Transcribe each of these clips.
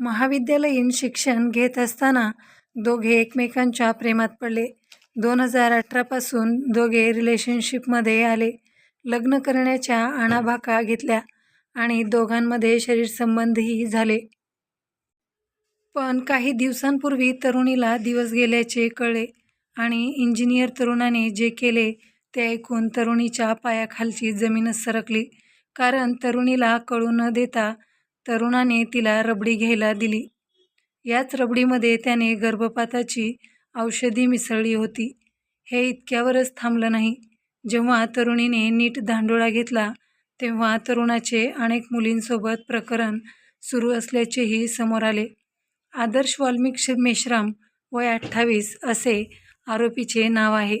महाविद्यालयीन शिक्षण घेत असताना दोघे एकमेकांच्या प्रेमात पडले. दोन हजार अठरापासून दोघे रिलेशनशिपमध्ये आले. लग्न करण्याच्या आणाभाका घेतल्या आणि दोघांमध्ये शरीरसंबंधही झाले. पण काही दिवसांपूर्वी तरुणीला दिवस गेल्याचे कळले आणि इंजिनियर तरुणाने जे केले ते ऐकून तरुणीच्या पायाखालची जमीनच सरकली. कारण तरुणीला कळू न देता तरुणाने तिला रबडी घ्यायला दिली. याच रबडीमध्ये त्याने गर्भपाताची औषधी मिसळली होती. हे इतक्यावरच थांबलं नाही. जेव्हा तरुणीने नीट धांडोळा घेतला तेव्हा तरुणाचे अनेक मुलींसोबत प्रकरण सुरू असल्याचेही समोर आले. आदर्श वाल्मिक मेश्राम वय अठ्ठावीस असे आरोपीचे नाव आहे.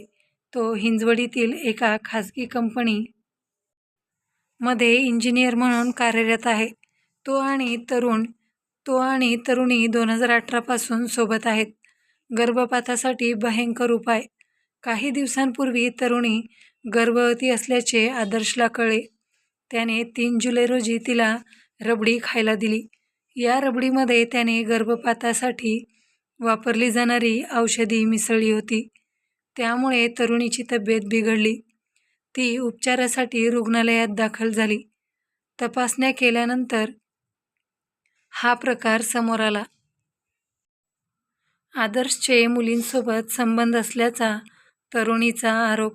तो हिंजवडीतील एका खासगी कंपनी मध्ये इंजिनियर म्हणून कार्यरत आहे. तो आणि तरुण तो आणि तरुणी दोन हजार अठरापासून सोबत आहेत. गर्भपातासाठी भयंकर उपाय काही दिवसांपूर्वी तरुणी गर्भवती असल्याचे आदर्शला कळले. त्याने तीन जुलै रोजी तिला रबडी खायला दिली. या रबडीमध्ये त्याने गर्भपातासाठी वापरली जाणारी औषधी मिसळली होती. त्यामुळे तरुणीची तब्येत बिघडली. ती उपचारासाठी रुग्णालयात दाखल झाली. तपासण्या केल्यानंतर हा प्रकार समोर आला. आदर्शचे मुलींसोबत संबंध असल्याचा तरुणीचा आरोप.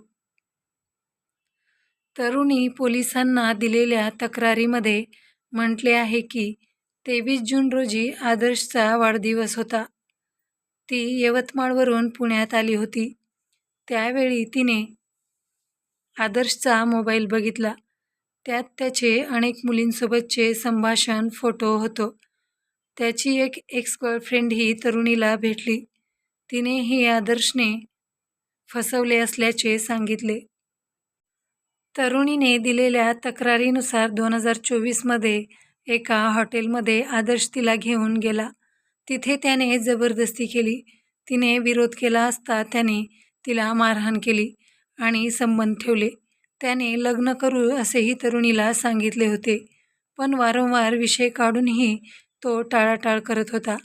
तरुणी पोलिसांना दिलेल्या तक्रारीमध्ये म्हटले आहे की तेवीस जून रोजी आदर्शचा वाढदिवस होता. ती यवतमाळवरून पुण्यात आली होती. त्यावेळी तिने आदर्शचा मोबाईल बघितला. त्यात त्याचे अनेक मुलींसोबतचे संभाषण, फोटो होतो. त्याची एक एक्स गर्लफ्रेंडही तरुणीला भेटली. तिनेही आदर्शने फसवले असल्याचे सांगितले. तरुणीने दिलेल्या तक्रारीनुसार दोन हजार चोवीसमध्ये एका हॉटेलमध्ये आदर्श तिला घेऊन गेला. तिथे त्याने जबरदस्ती केली. तिने विरोध केला असता त्याने तिला मारहाण केली आणि संबंध ठेवले. त्याने लग्न करू असेही तरुणीला सांगितले होते. पण वारंवार विषय काढूनही तो टाळाटाळ करत होता.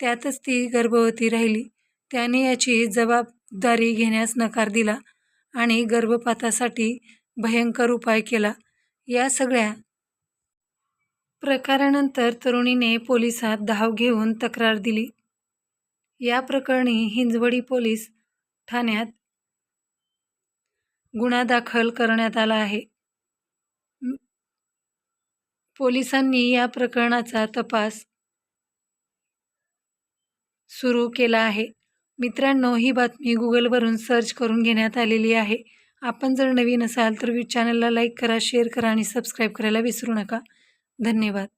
त्यातच ती गर्भवती राहिली. त्याने याची जबाबदारी घेण्यास नकार दिला आणि गर्भपातासाठी भयंकर उपाय केला. या सगळ्या प्रकारानंतर तरुणीने पोलिसात धाव घेऊन तक्रार दिली. या प्रकरणी हिंजवडी पोलीस ठाण्यात गुन्हा दाखल करण्यात आला आहे. पोलिसांनी या प्रकरणाचा तपास सुरू केला आहे. मित्रांनो ही बातमी गुगलवरून सर्च करून घेण्यात आलेली आहे. आपण जर नवीन असाल तर चॅनलला लाईक करा, शेअर करा आणि सबस्क्राईब करायला विसरू नका. धन्यवाद.